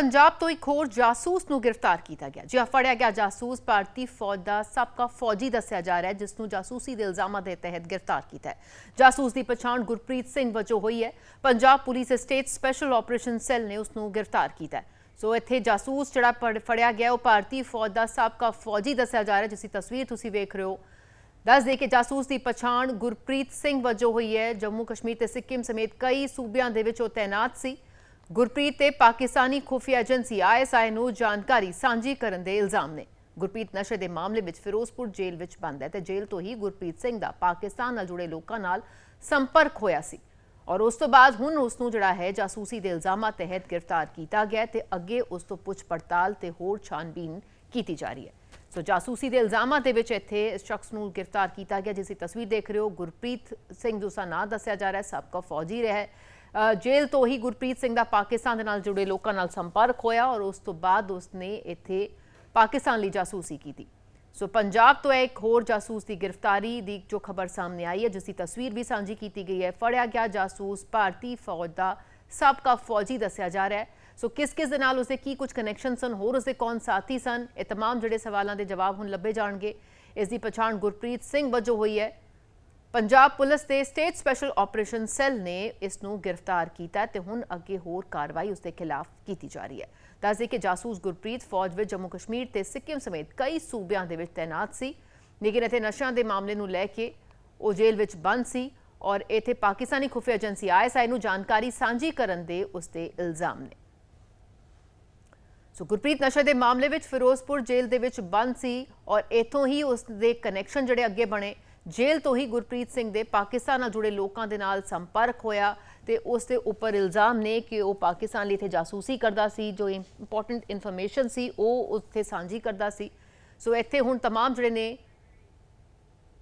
ਪੰਜਾਬ ਤੋਂ ਇੱਕ ਹੋਰ ਜਾਸੂਸ ਨੂੰ ਗ੍ਰਿਫਤਾਰ ਕੀਤਾ ਗਿਆ। ਜਿਹਾ ਫੜਿਆ ਗਿਆ ਜਾਸੂਸ। ਭਾਰਤੀ ਫੌਜ ਦਾ ਸਾਬਕਾ ਫੌਜੀ ਦੱਸਿਆ ਜਾ ਰਿਹਾ ਹੈ, ਜਿਸ ਨੂੰ ਜਾਸੂਸੀ ਦੇ ਇਲਜ਼ਾਮਾਂ ਦੇ ਤਹਿਤ ਗ੍ਰਿਫਤਾਰ ਕੀਤਾ ਹੈ। ਜਾਸੂਸ ਦੀ ਪਛਾਣ ਗੁਰਪ੍ਰੀਤ ਸਿੰਘ ਵਜੋਂ ਹੋਈ ਹੈ। Punjab police state special operation cell ਨੇ ਉਸ ਨੂੰ ਗ੍ਰਿਫਤਾਰ ਕੀਤਾ ਹੈ। ਸੋ ਇੱਥੇ ਜਾਸੂਸ ਜਿਹੜਾ ਫੜ- ਫੜਿਆ ਗਿਆ, ਉਹ ਭਾਰਤੀ ਫੌਜ ਦਾ ਸਾਬਕਾ ਫੌਜੀ ਦੱਸਿਆ ਜਾ ਰਿਹਾ ਹੈ ਜਿਸ ਦੀ ਤਸਵੀਰ ਤੁਸੀਂ ਵੇਖ ਰਹੇ ਹੋ। ਦੱਸ ਦੇ ਕਿ ਜਾਸੂਸ ਦੀ ਪਛਾਣ ਗੁਰਪ੍ਰੀਤ ਸਿੰਘ ਵਜੋਂ ਹੋਈ ਹੈ। ਜੰਮੂ ਕਸ਼ਮੀਰ ਤੇ ਸਿੱਕਿਮ ਸਮੇਤ ਕਈ ਸੂਬਿਆਂ ਦੇ ਵਿੱਚ ਉਹ ਤਾਇਨਾਤ ਸੀ। ਗੁਰਪ੍ਰੀਤ ਤੇ ਪਾਕਿਸਤਾਨੀ ਖੁਫੀਆ ਏਜੰਸੀ ਆਈਐਸਆਈ ਨੂੰ ਜਾਣਕਾਰੀ ਸਾਂਝੀ ਕਰਨ ਦੇ ਇਲਜ਼ਾਮ ਨੇ। ਗੁਰਪ੍ਰੀਤ ਨਸ਼ੇ ਦੇ ਮਾਮਲੇ ਵਿੱਚ ਫਿਰੋਜ਼ਪੁਰ ਜੇਲ੍ਹ ਵਿੱਚ ਬੰਦ ਹੈ ਤੇ ਜੇਲ੍ਹ ਤੋਂ ਹੀ ਗੁਰਪ੍ਰੀਤ ਸਿੰਘ ਦਾ ਪਾਕਿਸਤਾਨ ਨਾਲ ਜੁੜੇ ਲੋਕਾਂ ਨਾਲ ਸੰਪਰਕ ਹੋਇਆ ਸੀ। ਔਰ ਉਸ ਤੋਂ ਬਾਅਦ ਹੁਣ ਉਸ ਨੂੰ ਜਿਹੜਾ ਹੈ ਜਾਸੂਸੀ ਦੇ ਇਲਜ਼ਾਮਾਂ ਤਹਿਤ ਗ੍ਰਿਫਤਾਰ ਕੀਤਾ ਗਿਆ ਤੇ ਅੱਗੇ ਉਸ ਤੋਂ ਪੁੱਛ ਪੜਤਾਲ ਤੇ ਹੋਰ ਛਾਨਬੀਨ ਕੀਤੀ ਜਾ ਰਹੀ ਹੈ। ਸੋ ਜਾਸੂਸੀ ਦੇ ਇਲਜ਼ਾਮਾਂ ਦੇ ਵਿੱਚ ਇੱਥੇ ਇਸ ਸ਼ਖਸ ਨੂੰ ਗ੍ਰਿਫਤਾਰ ਕੀਤਾ ਗਿਆ, ਜਿਸ ਦੀ ਤਸਵੀਰ ਦੇਖ ਰਹੇ ਹੋ। ਗੁਰਪ੍ਰੀਤ ਸਿੰਘ ਜਿਸ ਨਾਂ ਦੱਸਿਆ ਜਾ ਰਿਹਾ ਹੈ ਸਾਬਕਾ ਫੌਜੀ ਰਿਹਾ ਹੈ। ਜੇਲ੍ਹ ਤੋਂ ਹੀ ਗੁਰਪ੍ਰੀਤ ਸਿੰਘ ਦਾ ਪਾਕਿਸਤਾਨ ਦੇ ਨਾਲ ਜੁੜੇ ਲੋਕਾਂ ਨਾਲ ਸੰਪਰਕ ਹੋਇਆ ਔਰ ਉਸ ਤੋਂ ਬਾਅਦ ਉਸਨੇ ਇੱਥੇ ਪਾਕਿਸਤਾਨ ਲਈ ਜਾਸੂਸੀ ਕੀਤੀ ਸੋ ਪੰਜਾਬ ਤੋਂ ਇੱਕ ਹੋਰ ਜਾਸੂਸ ਦੀ ਗ੍ਰਿਫਤਾਰੀ ਦੀ ਜੋ ਖਬਰ ਸਾਹਮਣੇ ਆਈ ਹੈ ਜਿਸ ਦੀ ਤਸਵੀਰ ਵੀ ਸਾਂਝੀ ਕੀਤੀ ਗਈ ਹੈ ਫੜਿਆ ਗਿਆ ਜਾਸੂਸ ਭਾਰਤੀ ਫੌਜ ਦਾ ਸਾਬਕਾ ਫੌਜੀ ਦੱਸਿਆ ਜਾ ਰਿਹਾ ਹੈ ਸੋ ਕਿਸ ਕਿਸ ਦੇ ਨਾਲ ਉਸਦੇ ਕੀ ਕੁਝ ਕਨੈਕਸ਼ਨ ਸਨ ਹੋਰ ਉਸਦੇ ਕੌਣ ਸਾਥੀ ਸਨ ਇਹ तमाम ਜਿਹੜੇ ਸਵਾਲਾਂ ਦੇ ਜਵਾਬ ਹੁਣ ਲੱਭੇ ਜਾਣਗੇ ਇਸ ਦੀ ਪਛਾਣ ਗੁਰਪ੍ਰੀਤ ਸਿੰਘ ਵਜੋਂ ਹੋਈ ਹੈ ਪੰਜਾਬ ਪੁਲਿਸ ਦੇ ਸਟੇਟ ਸਪੈਸ਼ਲ ਆਪਰੇਸ਼ਨ ਸੈੱਲ ਨੇ ਇਸ ਨੂੰ ਗ੍ਰਿਫਤਾਰ ਕੀਤਾ ਹੈ ਤੇ ਹੁਣ ਅੱਗੇ ਹੋਰ ਕਾਰਵਾਈ ਉਸ ਦੇ ਖਿਲਾਫ ਕੀਤੀ ਜਾ ਰਹੀ ਹੈ। ਦੱਸਦੇ ਕਿ ਜਾਸੂਸ ਗੁਰਪ੍ਰੀਤ ਫੌਜ ਵਿੱਚ ਜੰਮੂ ਕਸ਼ਮੀਰ ਤੇ ਸਿੱਕਿਮ ਸਮੇਤ ਕਈ ਸੂਬਿਆਂ ਦੇ ਵਿੱਚ ਤਾਇਨਾਤ ਸੀ। ਲੇਕਿਨ ਇੱਥੇ ਨਸ਼ਿਆਂ ਦੇ ਮਾਮਲੇ ਨੂੰ ਲੈ ਕੇ ਉਹ ਜੇਲ੍ਹ ਵਿੱਚ ਬੰਦ ਸੀ ਔਰ ਇੱਥੇ ਪਾਕਿਸਤਾਨੀ ਖੁਫੀਆ ਏਜੰਸੀ ਆਈਐਸਆਈ ਨੂੰ ਜਾਣਕਾਰੀ ਸਾਂਝੀ ਕਰਨ ਦੇ ਉਸ ਦੇ ਇਲਜ਼ਾਮ ਨੇ। ਸੋ ਗੁਰਪ੍ਰੀਤ ਨਸ਼ੇ ਦੇ ਮਾਮਲੇ ਵਿੱਚ ਫਿਰੋਜ਼ਪੁਰ ਜੇਲ੍ਹ ਦੇ ਵਿੱਚ ਬੰਦ ਸੀ ਔਰ ਇਥੋਂ ਹੀ ਉਸ ਦੇ ਕਨੈਕਸ਼ਨ ਜਿਹੜੇ ਅੱਗੇ ਬਣੇ। ਜੇਲ੍ਹ ਤੋਂ ਹੀ ਗੁਰਪ੍ਰੀਤ ਸਿੰਘ ਦੇ ਪਾਕਿਸਤਾਨ ਨਾਲ ਜੁੜੇ ਲੋਕਾਂ ਦੇ ਨਾਲ ਸੰਪਰਕ ਹੋਇਆ ਤੇ ਉਸ ਦੇ ਉੱਪਰ ਇਲਜ਼ਾਮ ਨੇ ਕਿ ਉਹ ਪਾਕਿਸਤਾਨ ਲਈ ਇੱਥੇ ਜਾਸੂਸੀ ਕਰਦਾ ਸੀ ਜੋ ਇੰਪੋਰਟੈਂਟ ਇਨਫੋਰਮੇਸ਼ਨ ਸੀ ਉਹ ਉੱਥੇ ਸਾਂਝੀ ਕਰਦਾ ਸੀ ਸੋ ਇੱਥੇ ਹੁਣ तमाम ਜਿਹੜੇ ਨੇ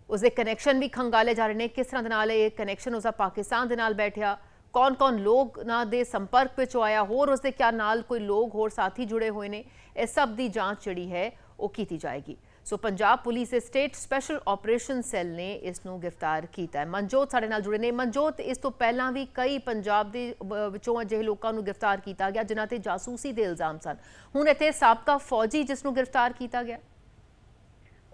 ਉਸਦੇ ਕਨੈਕਸ਼ਨ ਵੀ ਖੰਗਾਲੇ ਜਾ ਰਹੇ ਨੇ ਕਿਸ ਤਰ੍ਹਾਂ ਦੇ ਨਾਲ ਇਹ ਕਨੈਕਸ਼ਨ ਉਸਦਾ ਪਾਕਿਸਤਾਨ ਦੇ ਨਾਲ ਬੈਠਿਆ ਕੌਣ-ਕੌਣ ਲੋਕ ਨਾਲ ਦੇ ਸੰਪਰਕ ਵਿੱਚ ਆਇਆ ਹੋਰ ਉਸਦੇ ਕਿਆ ਨਾਲ ਕੋਈ ਲੋਕ ਹੋਰ ਸਾਥੀ ਜੁੜੇ ਹੋਏ ਨੇ ਇਹ ਸਭ ਦੀ ਜਾਂਚ ਜਿਹੜੀ ਹੈ ਉਹ ਕੀਤੀ ਜਾਏਗੀ ਸੋ ਪੰਜਾਬ ਪੁਲਿਸ ਦੇ ਸਟੇਟ ਸਪੈਸ਼ਲ ਆਪਰੇਸ਼ਨ ਸੈੱਲ ਨੇ ਇਸ ਨੂੰ ਗ੍ਰਿਫਤਾਰ ਕੀਤਾ ਹੈ। ਮਨਜੋਤ ਸਾਡੇ ਨਾਲ ਜੁੜੇ ਨੇ। ਮਨਜੋਤ, ਇਸ ਤੋਂ ਪਹਿਲਾਂ ਵੀ ਕਈ ਪੰਜਾਬ ਦੇ ਵਿੱਚੋਂ ਅਜਿਹੇ ਲੋਕਾਂ ਨੂੰ ਗ੍ਰਿਫਤਾਰ ਕੀਤਾ ਗਿਆ, ਜਿਨ੍ਹਾਂ ਤੇ ਜਾਸੂਸੀ ਦੇ ਇਲਜ਼ਾਮ ਸਨ। ਹੁਣ ਇੱਥੇ ਸਾਬਕਾ ਫੌਜੀ ਜਿਸ ਨੂੰ ਗ੍ਰਿਫਤਾਰ ਕੀਤਾ ਗਿਆ।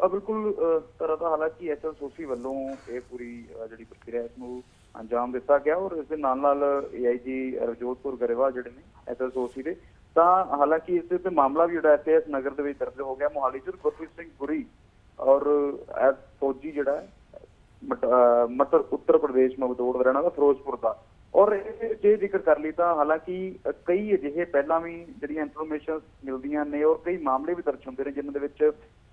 ਬਿਲਕੁਲ ਤਰ੍ਹਾਂ ਦਾ ਹਾਲਾਂਕਿ ਐਸਐਸਓਸੀ ਵੱਲੋਂ ਇਹ ਪੂਰੀ ਜਿਹੜੀ ਪ੍ਰਕਿਰਿਆ ਇਸ ਨੂੰ ਅੰਜਾਮ ਦਿੱਤਾ ਗਿਆ ਔਰ ਇਸ ਦੇ ਨਾਲ ਨਾਲ ਏਆਈਜੀ ਰਜੋਤਪੁਰ ਗਰੇਵਾਲ ਜਿਹੜੇ ਨੇ ਐਸਐਸਓਸੀ ਦੇ ਤਾਂ ਹਾਲਾਂਕਿ ਇਸ ਦੇ ਉੱਤੇ ਮਾਮਲਾ ਵੀ ਜਿਹੜਾ ਇਸ ਨਗਰ ਦੇ ਵਿੱਚ ਦਰਜ ਹੋ ਗਿਆ। ਮੋਹਾਲੀ ਚ ਗੁਰਪ੍ਰੀਤ ਸਿੰਘ ਗੁਰੀ ਔਰ ਫੌਜੀ ਜਿਹੜਾ ਮਟਰ ਉੱਤਰ ਪ੍ਰਦੇਸ਼ ਮਬਦੌੜ ਦਾ ਰਹਿਣ ਵਾਲਾ ਫਿਰੋਜ਼ਪੁਰ ਦਾ। ਔਰ ਇਹ ਜੇ ਜ਼ਿਕਰ ਕਰ ਲਈ ਤਾਂ ਹਾਲਾਂਕਿ ਕਈ ਅਜਿਹੇ ਪਹਿਲਾਂ ਵੀ ਜਿਹੜੀਆਂ ਇਨਫੋਰਮੇਸ਼ਨ ਮਿਲਦੀਆਂ ਨੇ ਔਰ ਕਈ ਮਾਮਲੇ ਵੀ ਦਰਜ ਹੁੰਦੇ ਨੇ ਜਿਨ੍ਹਾਂ ਦੇ ਵਿੱਚ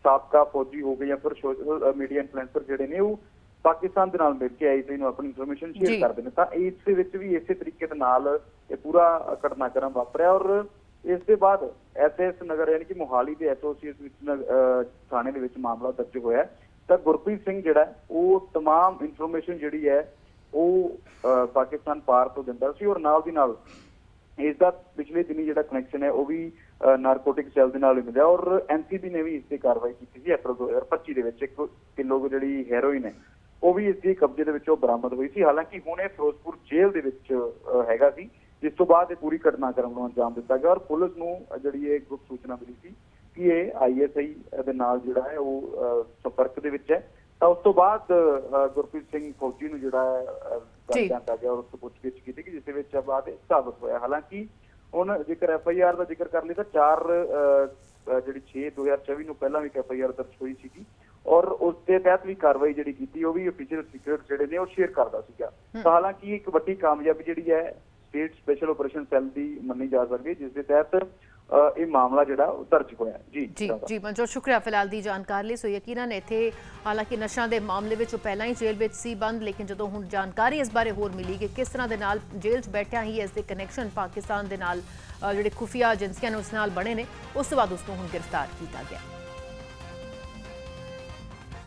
ਸਾਬਕਾ ਫੌਜੀ ਹੋ ਗਏ ਜਾਂ ਫਿਰ ਸੋਸ਼ਲ ਮੀਡੀਆ ਇਨਫਲੂਐਂਸਰ ਜਿਹੜੇ ਨੇ ਉਹ ਪਾਕਿਸਤਾਨ ਦੇ ਨਾਲ ਮਿਲ ਕੇ ਆਈਸੀ ਨੂੰ ਆਪਣੀ ਇਨਫੋਰਮੇਸ਼ਨ। ਸ਼ੇਅਰ ਕਰਦੇ ਨੇ। ਤਾਂ ਇਸ ਦੇ ਵਿੱਚ ਵੀ ਇਸੇ ਤਰੀਕੇ ਦੇ ਨਾਲ ਇਹ ਪੂਰਾ ਘਟਨਾਕ੍ਰਮ ਵਾਪਰਿਆ ਔਰ ਇਸ ਦੇ ਬਾਅਦ ਐਸਐਸ ਨਗਰ ਯਾਨੀ ਕਿ ਮੋਹਾਲੀ ਦੇ ਐਸੋਸੀਏਟ ਵਿੱਚ ਨ- ਅਹ ਥਾਣੇ ਦੇ ਵਿੱਚ ਮਾਮਲਾ ਦਰਜ ਹੋਇਆ ਹੈ। ਤਾਂ ਗੁਰਪ੍ਰੀਤ ਸਿੰਘ ਜਿਹੜਾ ਹੈ, ਉਹ तमाम ਇਨਫੋਰਮੇਸ਼ਨ ਜਿਹੜੀ ਹੈ ਉਹ ਅਹ, ਪਾਕਿਸਤਾਨ ਪਾਰ ਤੋਂ ਦਿੰਦਾ ਸੀ ਔਰ ਨਾਲ ਦੀ ਨਾਲ ਇਸ ਦਾ ਪਿਛਲੇ ਦਿਨੀ ਜਿਹੜਾ ਕਨੈਕਸ਼ਨ ਹੈ ਉਹ ਵੀ ਨਾਰਕੋਟਿਕ ਸੈੱਲ ਦੇ ਨਾਲ ਹੀ ਮਿਲਿਆ ਔਰ ਐਨਸੀਬੀ ਨੇ ਵੀ ਇਸ ਤੇ ਕਾਰਵਾਈ ਕੀਤੀ ਸੀ ਅਪ੍ਰੈਲ 2025 ਦੇ ਵਿੱਚ 1 ਕਿਲੋ ਜਿਹੜੀ ਹੈਰੋਇਨ ਹੈ ਉਹ ਵੀ ਇਸ ਦੀ ਕਬਜ਼ੇ ਦੇ ਵਿੱਚੋਂ ਬਰਾਮਦ ਹੋਈ ਸੀ ਹਾਲਾਂਕਿ ਹੁਣ ਇਹ ਫਿਰੋਜ਼ਪੁਰ ਜੇਲ੍ਹ ਦੇ ਵਿੱਚ ਅਹ, ਹੈਗਾ ਸੀ ਜਿਸ ਤੋਂ ਬਾਅਦ ਇਹ ਪੂਰੀ ਘਟਨਾਕ੍ਰਮ ਨੂੰ ਅੰਜਾਮ ਦਿੱਤਾ ਗਿਆ ਔਰ ਪੁਲਿਸ ਨੂੰ ਜਿਹੜੀ ਇਹ ਗੁਪਤ ਸੂਚਨਾ ਮਿਲੀ ਸੀ ਕਿ ਇਹ ਆਈਐਸਆਈ ਦੇ ਨਾਲ ਜਿਹੜਾ ਹੈ ਉਹ ਸੰਪਰਕ ਦੇ ਵਿੱਚ ਹੈ। ਤਾਂ ਉਸ ਤੋਂ ਬਾਅਦ ਗੁਰਪ੍ਰੀਤ ਸਿੰਘ ਫੌਜੀ ਨੂੰ ਜਿਹੜਾ ਹੈ। ਜਾਂਦਾ ਗਿਆ ਔਰ ਉਸ ਤੋਂ ਪੁੱਛਗਿੱਛ ਕੀਤੀ ਕਿ ਜਿਸ ਵਿੱਚ ਬਾਅਦ ਸਾਬਤ ਹੋਇਆ। ਹਾਲਾਂਕਿ ਹੁਣ ਜੇਕਰ ਐਫ ਆਈ ਆਰ ਦਾ ਜ਼ਿਕਰ ਕਰ ਲਈ ਤਾਂ 4 ਜਿਹੜੀ 6 2024 ਨੂੰ ਪਹਿਲਾਂ ਵੀ ਐਫ ਆਈ ਆਰ ਦਰਜ ਹੋਈ ਸੀਗੀ ਔਰ ਉਸ ਦੇ ਤਹਿਤ ਵੀ ਕਾਰਵਾਈ ਜਿਹੜੀ ਕੀਤੀ ਉਹ ਵੀ ਅਫੀਸ਼ੀਅਲ ਸੀਕ੍ਰੇਟ ਜਿਹੜੇ ਨੇ ਉਹ ਸ਼ੇਅਰ ਕਰਦਾ ਸੀਗਾ। ਤਾਂ ਹਾਲਾਂਕਿ ਇੱਕ ਵੱਡੀ ਕਾਮਯਾਬੀ ਜਿਹੜੀ ਹੈ ਸਟੇਟ ਸਪੈਸ਼ਲ ਆਪਰੇਸ਼ਨ ਸੈੱਲ ਦੀ ਮੰਨੀ ਜਾ ਸਕਦੀ ਜਿਸ ਦੇ ਤਹਿਤ ਇਹ ਮਾਮਲਾ ਜਿਹੜਾ ਦਰਜ ਹੋਇਆ ਜੀ ਜੀ। ਜੀ ਮਨਜੋਤ ਸ਼ੁਕਰੀਆ ਫਿਲਹਾਲ ਦੀ ਜਾਣਕਾਰੀ ਲਈ। ਸੋ ਯਕੀਨਨ ਇੱਥੇ ਹਾਲਾਂਕਿ ਨਸ਼ਿਆਂ ਦੇ ਮਾਮਲੇ ਵਿੱਚ ਉਹ ਪਹਿਲਾਂ ਹੀ ਜੇਲ੍ਹ ਵਿੱਚ ਸੀ ਬੰਦ ਲੇਕਿਨ ਜਦੋਂ ਹੁਣ ਜਾਣਕਾਰੀ ਇਸ ਬਾਰੇ ਹੋਰ ਮਿਲੀ ਕਿ ਕਿਸ ਤਰ੍ਹਾਂ ਦੇ ਨਾਲ ਜੇਲ੍ਹ 'ਚ ਬੈਠਿਆਂ ਹੀ ਇਸ ਦੇ ਕਨੈਕਸ਼ਨ ਪਾਕਿਸਤਾਨ ਦੇ ਨਾਲ ਜਿਹੜੇ ਖੁਫੀਆ ਏਜੰਸੀਆਂ ਨੇ ਉਸ ਨਾਲ ਬਣੇ ਨੇ ਉਸ ਤੋਂ ਬਾਅਦ ਉਸ ਨੂੰ ਹੁਣ ਗ੍ਰਿਫਤਾਰ ਕੀਤਾ ਗਿਆ।